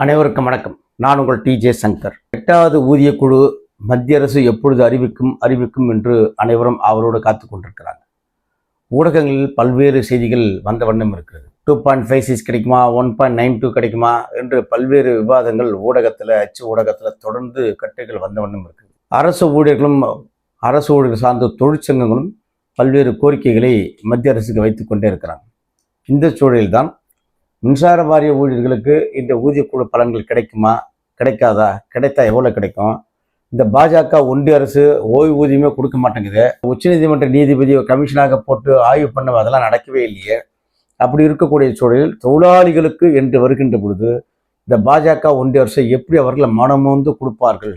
அனைவருக்கும் வணக்கம். நான் உங்கள் டி ஜே சங்கர். எட்டாவது ஊதிய குழு மத்திய அரசு எப்பொழுது அறிவிக்கும் அறிவிக்கும் என்று அனைவரும் அவரோடு காத்து கொண்டிருக்கிறாங்க. ஊடகங்களில் பல்வேறு செய்திகள் வந்த வண்ணம் இருக்கிறது. டூ பாயிண்ட் ஃபைவ் சிக்ஸ் கிடைக்குமா? ஒன் பாயிண்ட் நைன் டூ கிடைக்குமா? என்று பல்வேறு விவாதங்கள் ஊடகத்தில் அச்சு ஊடகத்தில் தொடர்ந்து கட்டுகள் வந்த வண்ணம் இருக்குது. அரசு ஊழியர்களும் அரசு ஊழியர்கள் சார்ந்த தொழிற்சங்கங்களும் பல்வேறு கோரிக்கைகளை மத்திய அரசுக்கு வைத்துக்கொண்டே இருக்கிறாங்க. இந்த சூழலில்தான் மின்சார வாரிய ஊழியர்களுக்கு இந்த ஊதியக்குழு பலன்கள் கிடைக்குமா? கிடைக்காதா? கிடைத்தா எவ்வளோ கிடைக்கும்? இந்த பாஜக ஒன்றிய அரசு ஓய்வூதியமே கொடுக்க மாட்டேங்குது. உச்சநீதிமன்ற நீதிபதி கமிஷனாக போட்டு ஆய்வு பண்ண அதெல்லாம் நடக்கவே இல்லையே. அப்படி இருக்கக்கூடிய சூழலில் தொழிலாளிகளுக்கு என்று வருகின்ற பொழுது இந்த பாஜக ஒன்றிய அரசை எப்படி அவர்களை மனமோந்து கொடுப்பார்கள்?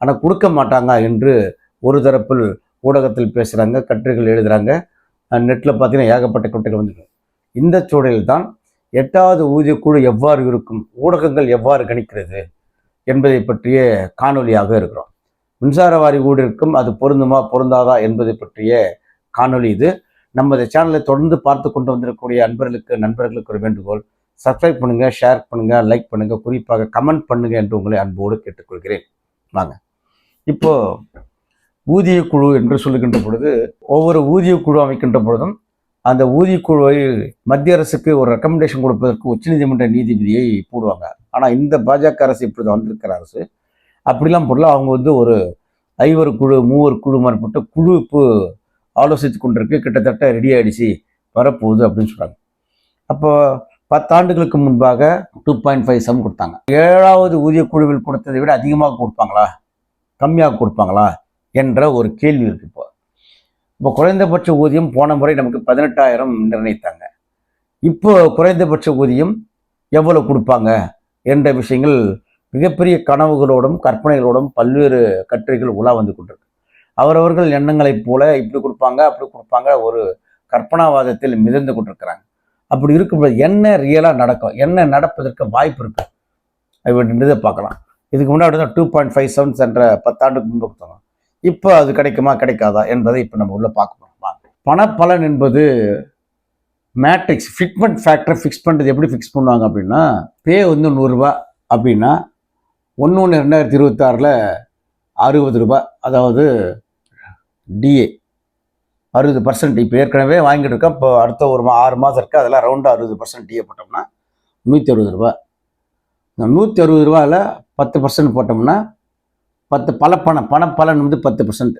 ஆனால் கொடுக்க மாட்டாங்க என்று ஒரு தரப்பில் ஊடகத்தில் பேசுகிறாங்க கட்டுரைகள் எழுதுகிறாங்க நெட்டில் பார்த்தீங்கன்னா ஏகப்பட்ட கட்டுரைகள் வந்துடும் இந்த சூழலில் தான் எட்டாவது ஊதியக்குழு எவ்வாறு இருக்கும்? ஊடகங்கள் எவ்வாறு கணிக்கிறது? என்பதை பற்றிய காணொலியாக இருக்கிறோம். மின்சார வாரி ஊடிருக்கும் அது பொருந்துமா பொருந்தாதா என்பதை பற்றிய காணொலி இது. நமது சேனலை தொடர்ந்து பார்த்து கொண்டு வந்திருக்கக்கூடிய அன்பர்களுக்கு நண்பர்களுக்கு ஒரு வேண்டுகோள். சப்ஸ்கிரைப் பண்ணுங்க ஷேர் பண்ணுங்க லைக் பண்ணுங்க குறிப்பாக கமெண்ட் பண்ணுங்க என்று உங்களை அன்போடு கேட்டுக்கொள்கிறேன். வாங்க. இப்போ ஊதிய குழு என்று சொல்லுகின்ற பொழுது ஒவ்வொரு ஊதிய குழு அமைக்கின்ற பொழுதும் அந்த ஊதிய குழுவை மத்திய அரசுக்கு ஒரு ரெக்கமெண்டேஷன் கொடுப்பதற்கு உச்சநீதிமன்ற நீதிபதியை போடுவாங்க. ஆனால் இந்த பாஜக அரசு இப்படி வந்திருக்கிற அரசு அப்படிலாம் போடல. அவங்க வந்து ஒரு ஐவர் குழு மூவர் குழு மாறுபட்ட குழு இப்போ ஆலோசித்து கொண்டிருக்கு. கிட்டத்தட்ட ரெடி ஆகிடுச்சு வரப்போகுது அப்படின்னு சொல்கிறாங்க அப்போ பத்தாண்டுகளுக்கு முன்பாக டூ பாயிண்ட் ஃபைவ் சம் கொடுத்தாங்க. ஏழாவது ஊதிய குழுவில் கொடுத்ததை விட அதிகமாக கொடுப்பாங்களா? கம்மியாக கொடுப்பாங்களா? என்ற ஒரு கேள்வி இருக்குது இப்போ. இப்போ குறைந்தபட்ச ஊதியம் போன முறை நமக்கு பதினெட்டாயிரம் நிர்ணயித்தாங்க. இப்போ குறைந்தபட்ச ஊதியம் எவ்வளோ கொடுப்பாங்க என்ற விஷயங்கள் மிகப்பெரிய கனவுகளோடும் கற்பனைகளோடும் பல்வேறு கட்டுரைகள் உலா வந்து கொண்டிருக்கு. அவரவர்கள் எண்ணங்களைப் போல இப்படி கொடுப்பாங்க அப்படி கொடுப்பாங்க ஒரு கற்பனாவாதத்தில் மிதந்து கொண்டிருக்கிறாங்க. அப்படி இருக்கும்போது என்ன ரியலாக நடக்கும்? என்ன நடப்பதற்கு வாய்ப்பு இருக்கு? அப்படின்றதை பார்க்கலாம். இதுக்கு முன்னாடி தான் டூ பாயிண்ட் ஃபைவ் செவன்ஸ் என்ற பத்தாண்டுக்கு முன்பு கொடுத்தாங்க. இப்போ அது கிடைக்குமா கிடைக்காதா என்பதை இப்போ நம்ம உள்ள பார்க்க போகிறோம் பணப்பலன் என்பது மேட்ரிக்ஸ் ஃபிட்மெண்ட் ஃபேக்டரை ஃபிக்ஸ் பண்ணுறது எப்படி ஃபிக்ஸ் பண்ணுவாங்க அப்படின்னா பே வந்து நூறுரூவா அப்படின்னா ஒன்று ஒன்று ரெண்டாயிரத்தி இருபத்தாறில் அறுபது ரூபாய் அதாவது டிஏ அறுபது பர்சன்ட் இப்போ ஏற்கனவே வாங்கிட்டு இருக்கோம். இப்போ அடுத்த ஒரு மா ஆறு மாதம் இருக்குது அதெல்லாம் ரவுண்டாக அறுபது பர்சன்ட் டிஏ போட்டோம்னா நூற்றி அறுபது ரூபா. இந்த நூற்றி அறுபது ரூபாயில் பத்து பர்சன்ட் போட்டோம்னா பத்து பல பணம் பணப்பலன் வந்து பத்து பர்சன்ட்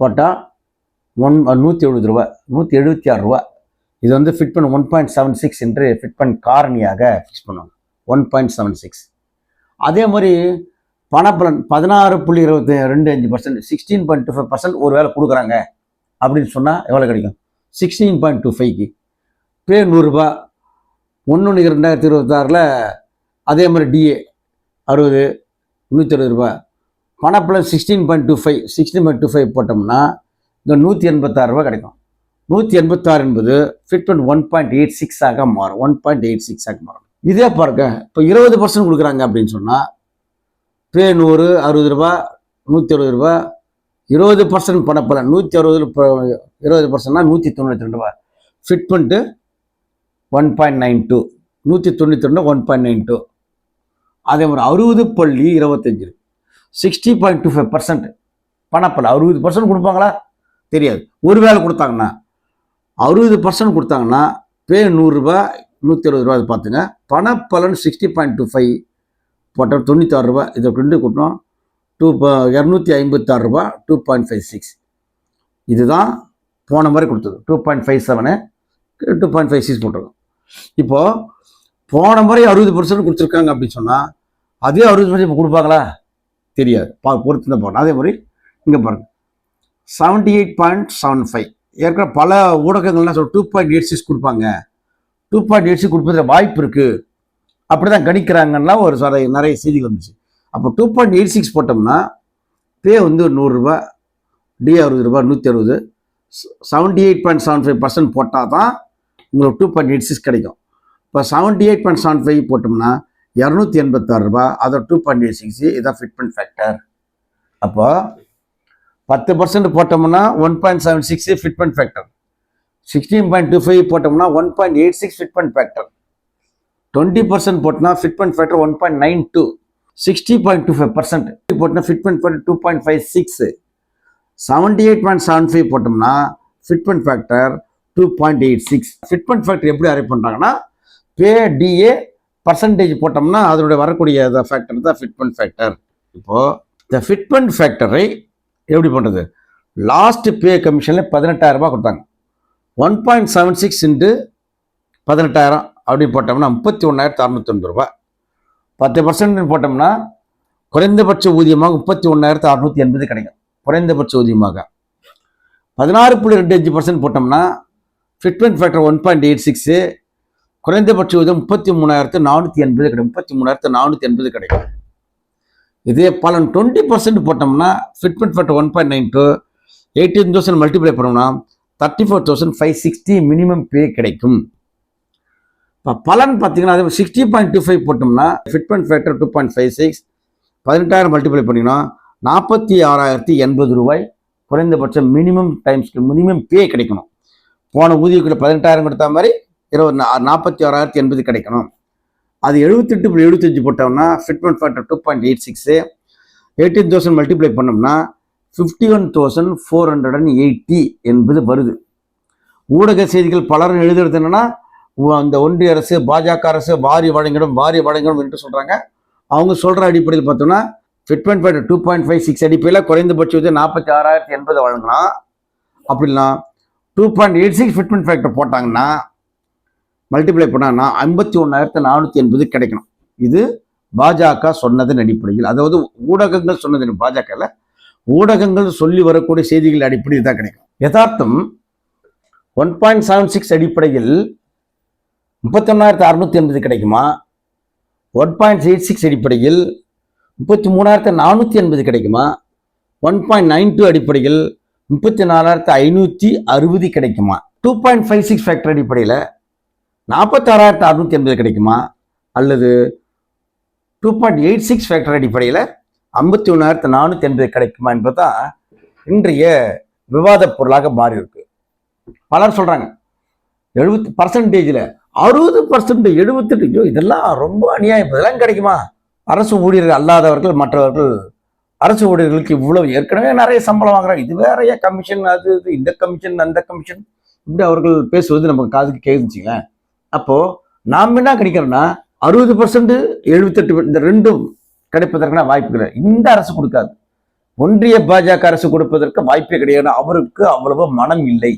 போட்டால் ஒன் நூற்றி எழுபது ரூபா நூற்றி எழுபத்தி ஆறு ரூபா இது வந்து ஃபிட் பண்ண ஒன் பாயிண்ட் செவன் சிக்ஸ் என்று ஃபிட் பண்ண காரணியாக ஃபிக்ஸ் பண்ணுவாங்க. ஒன் பாயிண்ட் செவன் சிக்ஸ் அதே மாதிரி பணப்பலன் பதினாறு புள்ளி இருபத்தி ரெண்டு அஞ்சு percent sixteen point two five percent ஒரு வேலை கொடுக்குறாங்க அப்படின்னு சொன்னால் எவ்வளோ கிடைக்கும்? சிக்ஸ்டீன் பாயிண்ட் டூ ஃபைவ்க்கு பே நூறுரூபா ஒன்று ரெண்டாயிரத்தி இருபத்தாறில் அதே மாதிரி டிஏ அறுபது நூற்றி அறுபது ரூபா பணப்பலன் sixteen point two five sixteen point two five போட்டோம்னா இந்த நூற்றி எண்பத்தாறு ரூபா கிடைக்கும். நூற்றி எண்பத்தாறு என்பது ஃபிட் ஒன் பாயிண்ட் எயிட் சிக்ஸாக மாறும். ஒன் பாயிண்ட் எயிட் சிக்ஸாக மாறும். இதே பாருங்க இப்போ இருபது பர்சன்ட் கொடுக்குறாங்க அப்படின்னு சொன்னால் பே நூறு அறுபது ரூபா நூற்றி அறுபது ரூபா இருபது பர்சன்ட் பணப்பலன் நூற்றி அறுபது இருபது பர்சன்ட்னா நூற்றி தொண்ணூற்றி ரெண்டு ரூபா ஃபிட் பண்ணிட்டு ஒன் பாயிண்ட் நைன் டூ நூற்றி தொண்ணூற்றி ரெண்டு ஒன் பாயிண்ட் நைன் டூ அதே மாதிரி அறுபது பள்ளி இருபத்தஞ்சு sixty point two five percent பணப்பலன் அறுபது பர்சன்ட் கொடுப்பாங்களா? தெரியாது. ஒரு வேலை கொடுத்தாங்கன்னா அறுபது பர்சன்ட் கொடுத்தாங்கன்னா பே நூறுரூபா நூற்றி அறுபது ரூபா பார்த்துங்க. பணப்பலன் சிக்ஸ்டி பாயிண்ட் டூ ஃபைவ் போட்டோம் தொண்ணூத்தாறு ரூபா இதை ரெண்டு கூட்டணும் டூ இரநூத்தி ஐம்பத்தாறு ரூபா டூ பாயிண்ட் ஃபைவ் சிக்ஸ் இதுதான் போன மாதிரி கொடுத்தது. Two point five seven two point five six போட்டிருக்கோம். இப்போது போன முறை அறுபது பர்சன்ட் கொடுத்துருக்காங்க அப்படின்னு சொன்னால் அதே அறுபது பர்சன்ட் இப்போ கொடுப்பாங்களா? தெரியாது. பா பொறுத்து தான் போகணும் அதே மாதிரி இங்கே பாருங்கள் seventy eight point seven five ஏற்கனவே பல ஊடகங்கள்லாம் சொல்ல டூ பாயிண்ட் எயிட் சிக்ஸ் கொடுப்பாங்க. டூ பாயிண்ட் எயிட் சிக்ஸ் கொடுப்பதில் வாய்ப்பு இருக்குது அப்படி தான் கணிக்கிறாங்கன்னா ஒரு சில நிறைய செய்திகள் வந்துச்சு. அப்போ டூ பாயிண்ட் எயிட் சிக்ஸ் போட்டோம்னா பே வந்து நூறுரூபா டி அறுபது ரூபா நூற்றி அறுபது. Seventy eight point seven five percent போட்டால் தான் உங்களுக்கு டூ பாயிண்ட் எயிட் சிக்ஸ் கிடைக்கும். இப்போ seventy eight point seven five போட்டோம்னா இரநூத்தி எண்பத்தாறு ரூபா. அதை டூ பாயிண்ட் எயிட் சிக்ஸ் இதான் ஃபிட்மெண்ட் ஃபேக்டர் அப்போ பத்து பர்சன்ட் போட்டோம்னா one point seven six fitment factor sixteen point two five போட்டோம்னா one point eight six fitment factor twenty percent போட்டோம்னா fitment factor one point nine two sixty point two five percent போட்டோம்னா fitment factor two point five six seventy eight point seven five போட்டோம்னா fitment factor two point eight six fitment factor எப்படி அரை பண்ணுறாங்கன்னா பே DA percentage போட்டோம்னா அதனுடைய வரக்கூடிய factor தான் fitment factor இப்போது இந்த ஃபிட்மெண்ட் ஃபேக்டரை எப்படி பண்ணுறது லாஸ்ட் பே கமிஷனில் பதினெட்டாயிரரூபா கொடுத்தாங்க. One point seven six into பதினெட்டாயிரம் அப்படி போட்டோம்னா முப்பத்தி ஒன்றாயிரத்து அறநூத்தொன்பது ரூபா பத்து பர்சன்ட் போட்டோம்னா குறைந்தபட்ச ஊதியமாக முப்பத்தி ஒன்றாயிரத்து அறநூற்றி எண்பது கிடைக்கும். குறைந்தபட்ச ஊதியமாக. பதினாறு புள்ளி ரெண்டு அஞ்சு பர்சன்ட் போட்டோம்னா fitment factor one point eight six குறைந்தபட்ச ஊதியம் முப்பத்தி மூணாயிரத்து நானூற்றி எண்பது கிடைக்கும். முப்பத்தி மூணாயிரத்து நானூற்றி எண்பது கிடைக்கும். இதே பலன் டுவெண்ட்டி பர்சன்ட் போட்டோம்னா fitment factor one point nine two eighteen thousand multiply பண்ணோம்னா thirty four thousand five sixty minimum pay கிடைக்கும். இப்போ பலன் பார்த்தீங்கன்னா அது சிக்ஸ்டி பாயிண்ட் டூ ஃபைவ் போட்டோம்னா fitment factor two point five six பதினெட்டாயிரம் மல்டிப்ளை பண்ணிங்கன்னா நாற்பத்தி ஆறாயிரத்தி எண்பது ரூபாய் குறைந்தபட்சம் மினிமம் டைம்ஸ்க்கு மினிமம் பே கிடைக்கணும். போன ஊதியக்குள்ள பதினெட்டாயிரம் கொடுத்த மாதிரி இருபது நா- நாற்பத்தி ஆறாயிரத்தி எண்பது கிடைக்கணும். அது எழுபத்தெட்டு புள்ளி எழுபத்தஞ்சு போட்டோம்னா fitment factor two point eight six eighteen thousand multiply பண்ணோம்னா fifty one thousand four hundred and eighty என்பது வருது. ஊடக செய்திகள் பலரும் எழுதுறது என்னென்னா அந்த ஒன்றிய அரசு பாஜக அரசு வாரி வழங்கிடும் வாரி வழங்கிடும் என்று சொல்கிறாங்க அவங்க சொல்கிற அடிப்படையில் பார்த்தோம்னா fitment factor two point five six அடிப்படையில் குறைந்தபட்சம் வந்து நாற்பத்தி ஆறாயிரத்தி எண்பது வழங்கினா அப்படின்னா two point eight six fitment factor போட்டாங்கன்னா மல்டிப்ளை பண்ணால் ஐம்பத்தி ஒன்றாயிரத்து நானூற்றி எண்பது கிடைக்கணும். இது பாஜக சொன்னதன் அடிப்படையில். அதாவது ஊடகங்கள் சொன்னதன் பாஜகவில் ஊடகங்கள் சொல்லி வரக்கூடிய செய்திகள் அடிப்படையில் தான் கிடைக்கும். யதார்த்தம் ஒன் பாயிண்ட் செவன் சிக்ஸ் அடிப்படையில் முப்பத்தொன்னாயிரத்து அறுநூற்றி எண்பது கிடைக்குமா? ஒன் பாயிண்ட் எயிட் சிக்ஸ் அடிப்படையில் முப்பத்தி மூணாயிரத்து நானூற்றி எண்பது கிடைக்குமா? ஒன் பாயிண்ட் நைன் டூ அடிப்படையில் முப்பத்தி நாலாயிரத்து ஐநூற்றி அறுபது கிடைக்குமா? Two point five six factor அடிப்படையில் நாற்பத்தாறாயிரத்து அறுநூத்தி எண்பது கிடைக்குமா? அல்லது two point eight six factor அடிப்படையில் ஐம்பத்தி ஒன்றாயிரத்து நானூற்றி எண்பது கிடைக்குமா என்பது தான் இன்றைய விவாத பொருளாக மாறி இருக்கு பலர் சொல்கிறாங்க எழுபத்தி பர்சன்டேஜில் அறுபது பர்சன்ட் எழுபத்தெட்டு இதெல்லாம் ரொம்ப அநியாயம் இதெல்லாம் கிடைக்குமா? அரசு ஊழியர்கள் அல்லாதவர்கள் மற்றவர்கள் அரசு ஊழியர்களுக்கு இவ்வளவு ஏற்கனவே நிறைய சம்பளம் வாங்குறாங்க. இது வேறைய கமிஷன் அது இது இந்த கமிஷன் அந்த கமிஷன் இப்படி அவர்கள் பேசுவது நமக்கு காதுக்கு கேட்குச்சுங்களேன் அப்போது நாம் என்ன கிடைக்கிறோன்னா அறுபது பர்சன்ட் எழுபத்தெட்டு இந்த ரெண்டும் கிடைப்பதற்கான வாய்ப்புகள். இந்த அரசு கொடுக்காது. ஒன்றிய பாஜக அரசு கொடுப்பதற்கு வாய்ப்பே கிடையாது. அவருக்கு அவ்வளவு மனம் இல்லை.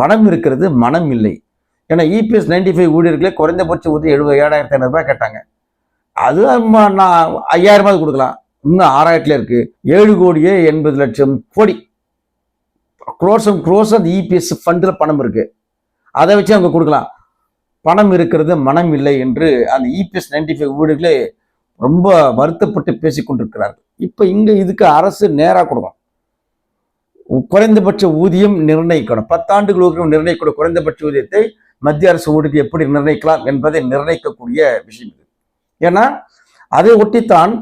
பணம் இருக்கிறது மனம் இல்லை. ஏன்னா இபிஎஸ் நைன்டி ஃபைவ் ஊழியர்களே குறைந்தபட்ச ஊதியம் எழுபது ஏழாயிரத்தி ஐநூறுபா கேட்டாங்க. அது நான் ஐயாயிரமாவது கொடுக்கலாம். இன்னும் ஆறாயிரத்துல இருக்கு. ஏழு கோடியே எண்பது லட்சம் கோடி. குரோசம் குரோஸ் அந்த இபிஎஸ் ஃபண்டில் பணம் இருக்கு. அதை வச்சு அவங்க கொடுக்கலாம். பணம் இருக்கிறது மனம் இல்லை என்று அந்த இபிஎஸ் நைன்டி ஃபைவ் வீடுகளே ரொம்ப வருத்தப்பட்டு பேசிக் கொண்டிருக்கிறார்கள். இப்போ இங்கே இதுக்கு அரசு நேராக கொடுக்கும் குறைந்தபட்ச ஊதியம் நிர்ணயிக்கணும். பத்தாண்டுகளுக்கு நிர்ணயிக்கூடிய குறைந்தபட்ச ஊதியத்தை மத்திய அரசு ஊழியர் எப்படி நிர்ணயிக்கலாம் என்பதை நிர்ணயிக்கக்கூடிய விஷயம் இது. ஏன்னா அதை ஒட்டித்தான்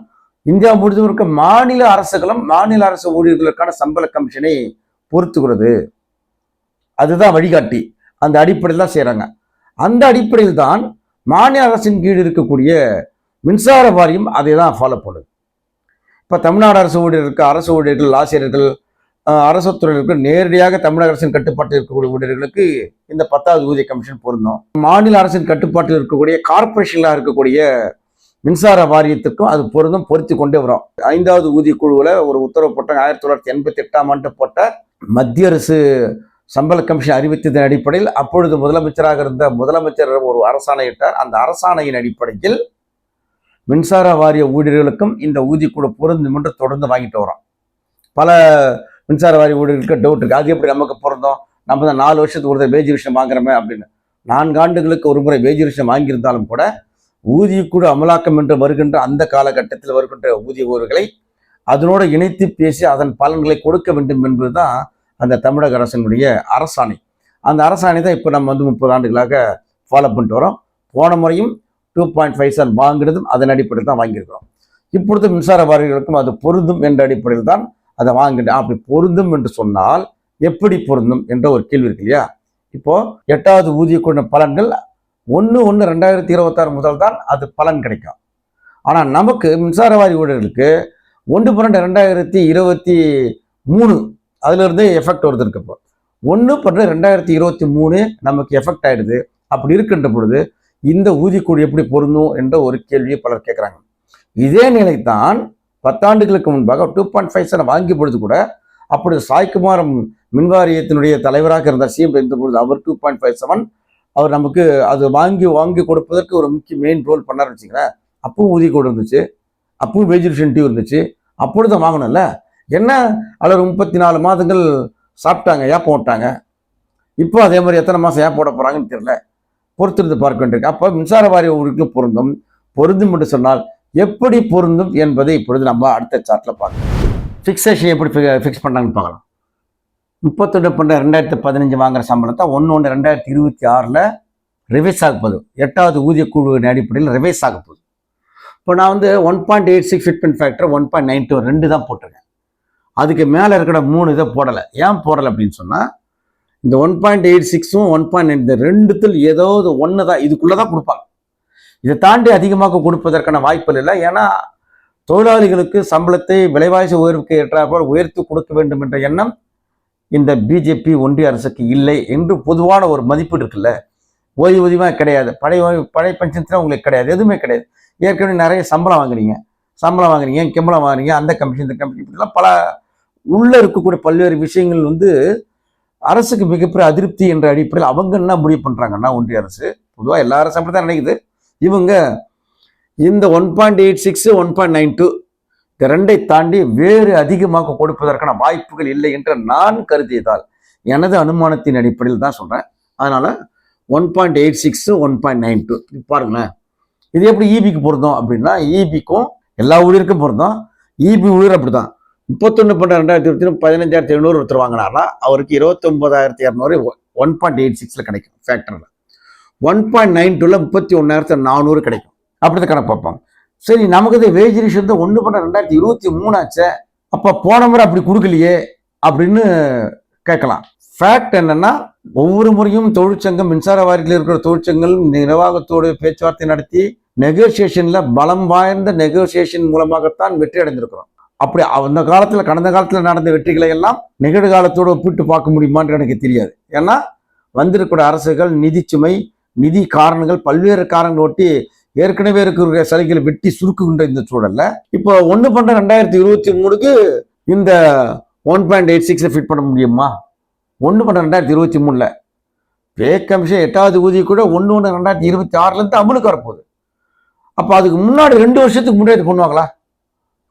இந்தியா முழுவதும் இருக்க மாநில அரசுகளும் மாநில அரசு ஊழியர்களுக்கான சம்பள கமிஷனை பொறுத்துக்கிறது அதுதான் வழிகாட்டி. அந்த அடிப்படையில் தான் செய்கிறாங்க அந்த அடிப்படையில் தான் மாநில அரசின் கீழ் இருக்கக்கூடிய மின்சார வாரியம் அதை தான் ஃபாலோ பண்ணுது. இப்போ தமிழ்நாடு அரசு ஊழியர்களுக்கு அரசு ஊழியர்கள் ஆசிரியர்கள் அரசு துறையினருக்கு நேரடியாக தமிழக அரசின் கட்டுப்பாட்டில் இருக்கக்கூடிய ஊழியர்களுக்கு இந்த பத்தாவது ஊதிய கமிஷன் பொருந்தும். மாநில அரசின் கட்டுப்பாட்டில் இருக்கக்கூடிய கார்ப்பரேஷன்லாம் இருக்கக்கூடிய மின்சார வாரியத்துக்கும் அது பொருந்தும் பொருத்தி கொண்டே வரும். ஐந்தாவது ஊதிய குழுவில் ஒரு உத்தரவு போட்டாங்க ஆயிரத்தி தொள்ளாயிரத்தி எண்பத்தி எட்டாம் ஆண்டு போட்ட மத்திய அரசு சம்பள கமிஷன் அறிவித்ததன் அடிப்படையில் அப்பொழுது முதலமைச்சராக இருந்த முதலமைச்சர் ஒரு அரசாணையிட்டார் அந்த அரசாணையின் அடிப்படையில் மின்சார வாரிய ஊழியர்களுக்கும் இந்த ஊதியக்குழு பொருந்தும் என்று தொடர்ந்து வாங்கிட்டு வரோம். பல மின்சார வாரிய ஊழியர்களுக்கு டவுட் இருக்குது அது எப்படி நமக்கு பொருந்தோம்? நம்ம தான் நாலு வருஷத்துக்கு ஒரு வேஜ் விஷயம் வாங்குறோமே அப்படின்னு. நான்கு ஆண்டுகளுக்கு ஒரு முறை வேஜ் விஷயம் வாங்கியிருந்தாலும் கூட ஊதியக்குழு அமலாக்கம் என்று வருகின்ற அந்த காலகட்டத்தில் வருகின்ற ஊதிய ஊர்களை அதனோடு இணைத்து பேசி அதன் பலன்களை கொடுக்க வேண்டும் என்பதுதான் அந்த தமிழக அரசினுடைய அரசாணை. அந்த அரசாணை தான் இப்போ நம்ம வந்து முப்பது ஆண்டுகளாக ஃபாலோ பண்ணிட்டு வரோம். போன முறையும் டூ பாயிண்ட் ஃபைவ் சார் வாங்கினதும் அதன் அடிப்படையில் தான் வாங்கியிருக்கிறோம். இப்பொழுது மின்சார வாரியர்களுக்கும் அது பொருந்தும் என்ற அடிப்படையில் தான் அதை வாங்கிட்டேன் அப்படி பொருந்தும் என்று சொன்னால் எப்படி பொருந்தும் என்ற ஒரு கேள்வி இருக்கு இல்லையா? இப்போது எட்டாவது ஊதிய கொண்ட பலன்கள் ஒன்று ஒன்று ரெண்டாயிரத்தி இருபத்தாறு முதல் தான் அது பலன் கிடைக்கும். ஆனால் நமக்கு மின்சார வாரி ஊழியர்களுக்கு ஒன்று பன்னெண்டு ரெண்டாயிரத்தி இருபத்தி மூணு அதுலேருந்தே எஃபெக்ட் வருது இப்போ ஒன்று பன்னெண்டு ரெண்டாயிரத்தி இருபத்தி மூணு நமக்கு எஃபெக்ட் ஆகிடுது அப்படி இருக்கின்ற பொழுது இந்த ஊதியக்கூலி எப்படி பொருந்தும் என்ற ஒரு கேள்வியை பலர் கேட்குறாங்க இதே நிலை தான் பத்தாண்டுகளுக்கு முன்பாக டூ பாயிண்ட் ஃபைவ் செவன் வாங்கி பொழுது கூட அப்படி சாய்குமார் மின்வாரியத்தினுடைய தலைவராக இருந்தார். சிஎம் இருந்த பொழுது அவர் டூ பாயிண்ட் ஃபைவ் செவன் அவர் நமக்கு அது வாங்கி வாங்கி கொடுப்பதற்கு ஒரு முக்கிய மெயின் ரோல் பண்ணார் வச்சுக்கிறேன் அப்பவும் ஊதிய கூட இருந்துச்சு. அப்பவும் வேஜ் டியூ இருந்துச்சு. அப்பொழுது வாங்கணும்ல. என்ன? அல்லது முப்பத்தி நாலு மாதங்கள் சாப்பிட்டாங்க ஏன் போட்டாங்க? இப்போ அதே மாதிரி எத்தனை மாதம் ஏன் போட போகிறாங்கன்னு தெரியல. பொறுத்திருந்து பார்க்க வேண்டியிருக்கு. அப்போ மின்சார வாரிய ஊருக்கு பொருந்தும் பொருந்தும் என்று சொன்னால் எப்படி பொருந்தும் என்பதை இப்பொழுது நம்ம அடுத்த சார்ட்டில் பார்க்கலாம். ஃபிக்ஸேஷன் எப்படி ஃபிக்ஸ் பண்ணாங்கன்னு பார்க்கலாம். முப்பத்தொன்று பன்னெண்டு ரெண்டாயிரத்தி பதினஞ்சு வாங்குற சம்பளத்தை ஒன்று ஒன்று ரெண்டாயிரத்தி இருபத்தி ஆறில் ரிவைஸ் ஆக போகுது. எட்டாவது ஊதிய குழுவின் அடிப்படையில் ரிவைஸ் ஆக போகுது. இப்போ நான் வந்து one point eight six fitment factor one point nine two ரெண்டு தான் போட்டிருக்கேன். அதுக்கு மேலே இருக்கிற மூணு இதை போடலை. ஏன் போடலை அப்படின்னு சொன்னால் இந்த ஒன் பாயிண்ட் எயிட் சிக்ஸும் ஒன் பாயிண்ட் எயிட் இந்த ரெண்டுத்தில் ஏதாவது ஒன்று தான் இதுக்குள்ளே தான் கொடுப்பாங்க. இதை தாண்டி அதிகமாக கொடுப்பதற்கான வாய்ப்புகள் இல்லை. ஏன்னா தொழிலாளிகளுக்கு சம்பளத்தை விலைவாசி உயர்வுக்கு ஏற்றாற்போல் உயர்த்தி கொடுக்க வேண்டும் என்ற எண்ணம் இந்த பிஜேபி ஒன்றிய அரசுக்கு இல்லை என்று பொதுவான ஒரு மதிப்பீடு இருக்குல்ல. ஓய்வூதியமாக கிடையாது. பழைய ஓய்வு- பழைய பென்ஷன்ஸ்லாம் உங்களுக்கு கிடையாது. எதுவுமே கிடையாது. ஏற்கனவே நிறைய சம்பளம் வாங்குறீங்க. சம்பளம் வாங்குறீங்க. கிம்பளம் வாங்குறீங்க? அந்த கமிஷன் இந்த கமிஷன் இப்படிலாம் பல உள்ள இருக்கக்கூடிய பல்வேறு விஷயங்கள் வந்து அரசுக்கு மிகப்பெரிய அதிருப்தி என்ற அடிப்படையில் அவங்க என்ன முடிவு பண்ணுறாங்கன்னா ஒன்றிய அரசு. பொதுவாக எல்லா அரசும் அப்படி தான் நினைக்குது. இவங்க இந்த one point eight six one point nine two இந்த ரெண்டை தாண்டி வேறு அதிகமாக கொடுப்பதற்கான வாய்ப்புகள் இல்லை என்று நான் கருதியதால் எனது அனுமானத்தின் அடிப்படையில் தான் சொல்கிறேன் அதனால் one point eight six one point nine two. பாருங்களேன். இது எப்படி இபிக்கு பொருந்தோம் அப்படின்னா இபிக்கும் எல்லா ஊழியருக்கும் பொருந்தோம். இபி ஊழியர் அப்படிதான் முப்பத்தொன்று பன்னெண்டு ரெண்டாயிரத்தி இருபத்தி பதினஞ்சாயிரத்தி எழுநூறு ஒருத்தர் வாங்கினார்னா அவருக்கு இருபத்தொன்பதாயிரத்தி இரநூறு ஒன் பாயிண்ட் எயிட் சிக்ஸில் கிடைக்கும் ஃபேக்டரில் ஒன் பாயிண்ட் நைன் டூவில் முப்பத்தி ஒன்றாயிரத்தி நானூறு கிடைக்கும். அப்படிதான் கணக்கு பார்ப்பாங்க. சரி நமக்கு இது வேஜ் ரிஷன் வந்து ஒன்று பண்ண ரெண்டாயிரத்தி இருபத்தி மூணாச்சே அப்போ போன முறை அப்படி கொடுக்கலையே அப்படின்னு கேட்கலாம். ஃபேக்ட் என்னன்னா ஒவ்வொரு முறையும் தொழிற்சங்கம் மின்சார வாரியத்தில் இருக்கிற தொழிற்சங்கம் நிர்வாகத்தோடு பேச்சுவார்த்தை நடத்தி நெகோசியேஷனில் பலம் வாய்ந்த நெகோசியேஷன் மூலமாகத்தான் வெற்றி அடைந்திருக்கிறோம். அப்படி அந்த காலத்தில் கடந்த காலத்தில் நடந்த வெற்றிகளை எல்லாம் நிகழ்காலத்தோடு ஒப்பிட்டு பார்க்க முடியுமான்னு எனக்கு தெரியாது. ஏன்னா வந்திருக்கிற அரசுகள் நிதி சுமை நிதி காரணங்கள் பல்வேறு காரணங்கள் ஒட்டி ஏற்கனவே இருக்கிற சலுகைகளை வெட்டி சுருக்குகின்ற இந்த சூழல்ல இப்போ ஒன்று பண்ண ரெண்டாயிரத்தி இருபத்தி மூணுக்கு இந்த ஒன் பாயிண்ட் எயிட் சிக்ஸை ஃபிட் பண்ண முடியுமா? ஒன்று பண்ண ரெண்டாயிரத்தி இருபத்தி மூணில். பே கமிஷன் எட்டாவது ஊதிய கூட ஒன்று ஒன்று ரெண்டாயிரத்தி இருபத்தி ஆறுலேருந்து அமலுக்கு வரப்போகுது. அப்போ அதுக்கு முன்னாடி ரெண்டு வருஷத்துக்கு முன்னாடி பண்ணுவாங்களா?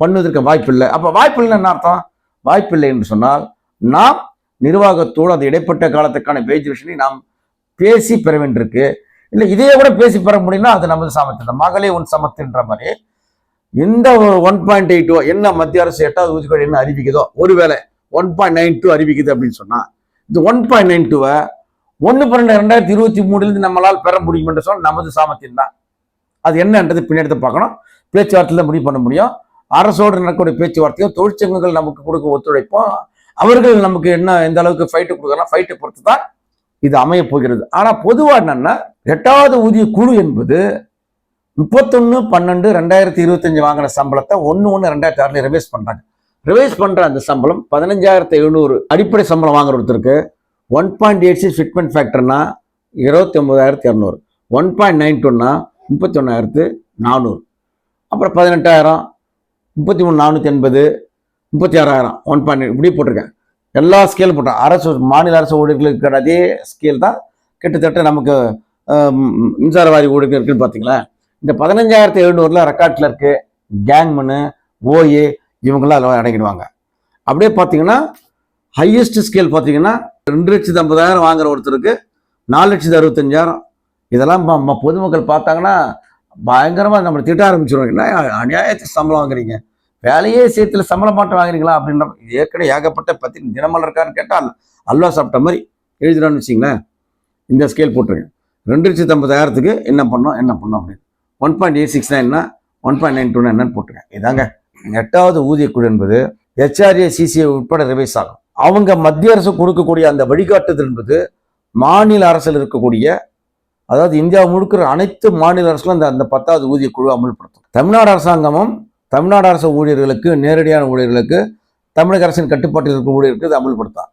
பண்ணுவதற்கு வாய்ப்பில்லை. அப்போ வாய்ப்பு என்ன அர்த்தம்? வாய்ப்பில்லை என்று சொன்னால் நாம் நிர்வாகத்தோடு அந்த இடைப்பட்ட காலத்துக்கான வேஜ் நாம் பேசி பெற வேண்டியிருக்கு. இல்லை இதையே கூட பேசி பெற முடியும்னா அது நமது சமத்து மகளே உன் சமத்துன்ற மாதிரி இந்த ஒன் பாயிண்ட் எயிட் என்ன மத்திய அரசு எட்டாவது ஊதியக்கொடை என்ன அறிவிக்குதோ? ஒருவேளை ஒன் பாயிண்ட் நைன் டூ அறிவிக்குது அப்படின்னு சொன்னால் இந்த ஒன் பாயிண்ட் நைன் டூவை ஒன்று பன்னெண்டு ரெண்டாயிரத்தி இருபத்தி மூணுலேருந்து நம்மளால் பெற முடியும் என்று சொன்னால் நமது சாமர்த்தியம் தான் அது என்னன்றது பின்னாடி பார்க்கணும். பேச்சுவார்த்தையில் முடிவு பண்ண முடியும். அரசோடு நடக்கக்கூடிய பேச்சுவார்த்தையும் தொழிற்சங்கங்கள் நமக்கு கொடுக்க ஒத்துழைப்போம் அவர்கள் நமக்கு என்ன எந்த அளவுக்கு ஃபைட்டு கொடுக்குறாங்க ஃபைட்டை பொறுத்து தான் இது அமைய போகிறது. ஆனால் பொதுவாக என்னன்னா எட்டாவது ஊதிய குழு என்பது முப்பத்தொன்று பன்னெண்டு ரெண்டாயிரத்தி இருபத்தஞ்சு வாங்கின சம்பளத்தை ஒன்று ஒன்று ரெண்டாயிரத்தி ஆறுல ரிவைஸ் பண்ணுறாங்க ரிவைஸ் பண்ணுற அந்த சம்பளம் பதினஞ்சாயிரத்தி எழுநூறு அடிப்படை சம்பளம் வாங்குற ஒருத்தருக்கு one point eight six fitment ஃபேக்டர்னா இருபத்தி ஒன்பதாயிரத்தி இரநூறு. ஒன் பாயிண்ட் நைன் டூன்னா முப்பத்தி ஒன்றாயிரத்து நானூறு. அப்புறம் பதினெட்டாயிரம் முப்பத்தி மூணு நானூற்றி எண்பது முப்பத்தி ஆறாயிரம். ஒன் பாயிண்ட் இப்படி போட்டிருக்கேன். எல்லா ஸ்கேல் போட்டேன் அரசு மாநில அரசு ஊழியர்களுக்கு இருக்கிற அதே ஸ்கேல் தான் கிட்டத்தட்ட நமக்கு மின்சார வாரி ஊழியர்கள் இருக்குன்னு பார்த்தீங்களா? இந்த பதினஞ்சாயிரத்தி எழுநூறுல ரெக்கார்ட் கிளர்க்கு கேங்மனு ஓஏ இவங்கெல்லாம் அதில் அடங்கிடுவாங்க. அப்படியே பார்த்தீங்கன்னா ஹையஸ்ட் ஸ்கேல் பார்த்தீங்கன்னா ரெண்டு லட்சத்து ஐம்பதாயிரம் வாங்குற ஒருத்தருக்கு நாலு லட்சத்து அறுபத்தஞ்சாயிரம். இதெல்லாம் ம- ம- பொதுமக்கள் பார்த்தாங்கன்னா பயங்கரமாக நம்மளை திட்ட ஆரம்பிச்சிருவாங்க என்ன அநியாயத்தை சம்பளம் வாங்குறீங்க? வேலையே சேர்த்துல சம்பளம் மாட்டம் வாங்குறீங்களா? அப்படின்ற ஏற்கனவே ஏகப்பட்ட பத்தி தினமலர் இருக்கான்னு கேட்டால் அல்வா சாப்பிட்ட மாதிரி எழுதுறான்னு வச்சிங்களேன் இந்த ஸ்கேல் போட்டுருங்க. ரெண்டு லட்சத்து ஐம்பதாயிரத்துக்கு என்ன பண்ணோம்? என்ன பண்ணோம் அப்படின்னு. ஒன் பாயிண்ட் எயிட் சிக்ஸ் என்ன? ஒன் பாயிண்ட் நைன் டூ என்னன்னு போட்டுருங்க. இதாங்க. எட்டாவது ஊதியக்குழு என்பது ஹெச்ஆர்ஏ சிசிஐ உட்பட ரிவைஸ் ஆகும். அவங்க மத்திய அரசு கொடுக்கக்கூடிய அந்த வழிகாட்டுதல் என்பது மாநில அரசில் இருக்கக்கூடிய அதாவது இந்தியா முழுக்கிற அனைத்து மாநில அரசுகளும் அந்த அந்த பத்தாவது ஊதிய குழு அமல்படுத்தும். தமிழ்நாடு அரசாங்கமும் தமிழ்நாடு அரசு ஊழியர்களுக்கு நேரடியான ஊழியர்களுக்கு தமிழக அரசின் கட்டுப்பாட்டில் இருக்கும் ஊழியர்களுக்கு இது அமல்படுத்தும்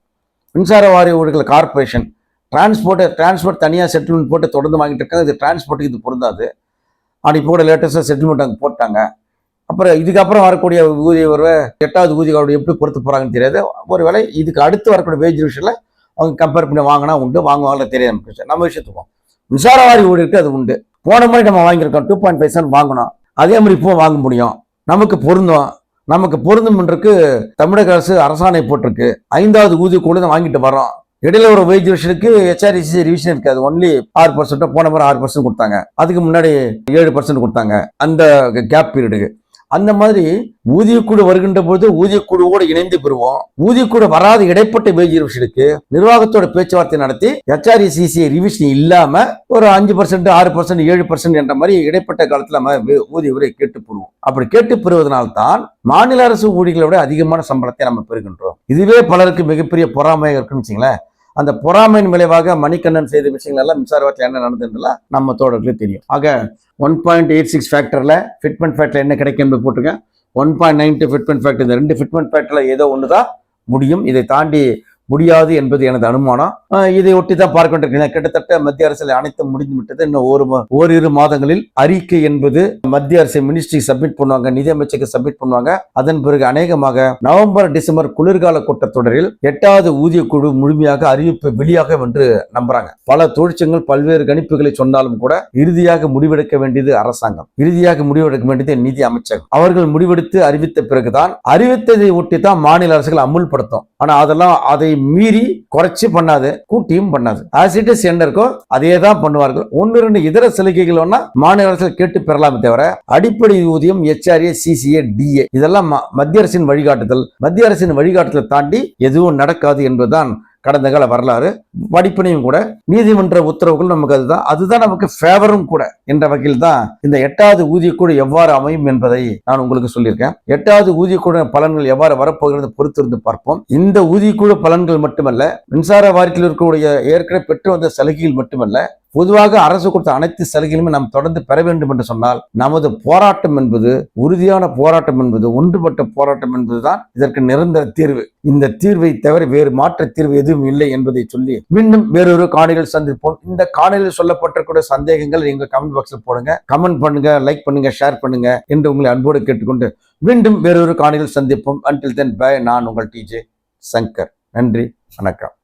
மின்சார வாரிய ஊழியர்கள் கார்ப்பரேஷன் டிரான்ஸ்போர்ட்டை டிரான்ஸ்போர்ட் தனியாக செட்டில்மெண்ட் போட்டு தொடர்ந்து வாங்கிட்டு இருக்காங்க. இது டிரான்ஸ்போர்ட்டுக்கு இது பொருந்தாது. ஆனால் இப்போ கூட லேட்டஸ்ட்டாக செட்டில்மெண்ட் அங்கே போட்டாங்க. அப்புறம் இதுக்கப்புறம் வரக்கூடிய ஊதிய உறவை எட்டாவது ஊதிய உறவை எப்படி பொறுத்து போகிறாங்கன்னு தெரியாது. ஒரு வேலை இதுக்கு அடுத்து வரக்கூடிய வேஜ் விஷயத்தில் அவங்க கம்பேர் பண்ணி வாங்கினா உண்டு வாங்குவாங்கள தெரியாது. நம்ம விஷயத்துக்கும் மின்சார வாரி ஊழியருக்கு அது உண்டு. போன மாதிரி நம்ம வாங்கியிருக்கோம் டூ பாயிண்ட் ஃபைவ் வாங்கணும் அதே மாதிரி இப்போ வாங்க முடியும். நமக்கு பொருந்தும். நமக்கு பொருந்தும்ன்றக்கு தமிழக அரசு அரசாணை போட்டிருக்கு. ஐந்தாவது ஊதிய கூட தான் வாங்கிட்டு வரோம் இடையில ஒரு வேஜ் ரிவிஷனுக்கு ஹெச்ஆர்இசி ரிவிஷன் இருக்காது ஒன்லி ஆறு பர்சன்ட் போன முறை ஆறு பர்சன்ட் கொடுத்தாங்க. அதுக்கு முன்னாடி ஏழு பர்சன்ட் கொடுத்தாங்க. அந்த கேப் பீரியடுக்கு அந்த மாதிரி ஊதியக்குழு வருகின்ற போது ஊதியக்குழுவோடு இணைந்து பெறுவோம். ஊதியக்குழு வராத இடைப்பட்ட வேஜ் ரிவிஷனுக்கு நிர்வாகத்தோட பேச்சுவார்த்தை நடத்தி ஹெச்ஆர்இசிசி ரிவிஷன் இல்லாம ஒரு அஞ்சு பர்சன்ட் ஆறு பர்சன்ட் ஏழு பர்சன்ட் என்ற மாதிரி இடைப்பட்ட காலத்துல நம்ம ஊதிய உரை கேட்டு பெறுவோம். அப்படி கேட்டு பெறுவதனால்தான் மாநில அரசு ஊழியர்களை விட அதிகமான சம்பளத்தை நம்ம பெறுகின்றோம். இதுவே பலருக்கு மிகப்பெரிய பொறாமையாக இருக்குன்னு வச்சுங்களேன் அந்த பொறாமையின் விளைவாக மணிக்கண்ணன் செய்த விஷயங்கள் எல்லாம் மின்சார வாரத்தில் என்ன நடந்ததுலாம் நம்ம தோழர்களுக்கு தெரியும். ஆக ஒன் பாயிண்ட் எயிட் சிக்ஸ் ஃபேக்டரில் ஃபிட்மெண்ட் ஃபேக்டர் என்ன கிடைக்கும் என்று போட்டுங்க one point nine two fitment factor இந்த ரெண்டு ஃபிட்மெண்ட் ஃபேக்டரில் ஏதோ ஒன்று தான் முடியும். இதை தாண்டி முடியாது என்பது எனது அனுமானம். இதை ஒட்டி தான் பார்க்க கிட்டத்தட்ட மத்திய அரசில் அனைத்தும் முடிந்து விட்டது. இன்னும் ஒரு ஓரிரு மாதங்களில் அறிக்கை என்பது மத்திய அரசு மினிஸ்ட்ரி சப்மிட் பண்ணுவாங்க நிதியமைச்சருக்கு சப்மிட் பண்ணுவாங்க. அதன் பிறகு அநேகமாக நவம்பர் டிசம்பர் குளிர்கால கூட்டத்தொடரில் எட்டாவது ஊதிய குழு முழுமையாக அறிவிப்பு வெளியாகும் என்று நம்புறாங்க. பல தொழிற்சங்கங்கள் பல்வேறு கணிப்புகளை சொன்னாலும் கூட இறுதியாக முடிவெடுக்க வேண்டியது அரசாங்கம். இறுதியாக முடிவெடுக்க வேண்டியது நிதி அமைச்சகம். அவர்கள் முடிவெடுத்து அறிவித்த பிறகுதான் அறிவித்ததை ஒட்டி தான் மாநில அரசுகள் அமுல்படுத்தும். ஆனா அதெல்லாம் அதை மீறி குறைச்சி பண்ணாது கூட்டியும் பண்ணாது. ஆஸ் இட் இஸ் என்ன இருக்கோ அதே தான் பண்ணுவார்கள். ஒன்று ரெண்டு இதர சலுகைகள் வேணா மாநில அரசு கேட்டு பெறலாமே தவிர அடிப்படை ஊதியம் எச்ஆர்ஏ சிசிஏ டிஏ இதெல்லாம் ம- மத்திய அரசின் வழிகாட்டுதல். மத்திய அரசின் வழிகாட்டுதலை தாண்டி எதுவும் நடக்காது என்பதுதான் கடந்த கால வரலாறு படிப்பினையும் கூட நீதிமன்ற உத்தரவுகள் நமக்கு அதுதான். அதுதான் நமக்கு ஃபேவரும் கூட என்ற வகையில் தான் இந்த எட்டாவது ஊதியக்குழு எவ்வாறு அமையும் என்பதை நான் உங்களுக்கு சொல்லியிருக்கேன். எட்டாவது ஊதியக்குழு பலன்கள் எவ்வாறு வரப்போகிறது பொறுத்திருந்து பார்ப்போம். இந்த ஊதியக்குழு பலன்கள் மட்டுமல்ல மின்சார வாரியத்தில் இருக்கக்கூடிய ஏற்கனவே பெற்று வந்த சலுகைகள் மட்டுமல்ல பொதுவாக அரசு கொடுத்த அனைத்து சலுகைகளுமே நாம் தொடர்ந்து பெற வேண்டும் என்று சொன்னால் நமது போராட்டம் என்பது உறுதியான போராட்டம் என்பது ஒன்றுபட்ட போராட்டம் என்பதுதான் இதற்கு நிரந்தர தீர்வு. இந்த தீர்வை தவிர வேறு மாற்ற தீர்வு எதுவும் இல்லை என்பதை சொல்லி மீண்டும் வேறொரு காணொலியில் சந்திப்போம். இந்த காணொலியில் சொல்லப்பட்டிருக்கிற சந்தேகங்கள் எங்க கமெண்ட் பாக்ஸில் போடுங்க. கமெண்ட் பண்ணுங்க லைக் பண்ணுங்க ஷேர் பண்ணுங்க என்று உங்களை அன்போடு கேட்டுக்கொண்டு மீண்டும் வேறொரு காணொலியில் சந்திப்போம். அன்டில் தென் பை நான் உங்கள் டிஜே சங்கர் நன்றி வணக்கம்.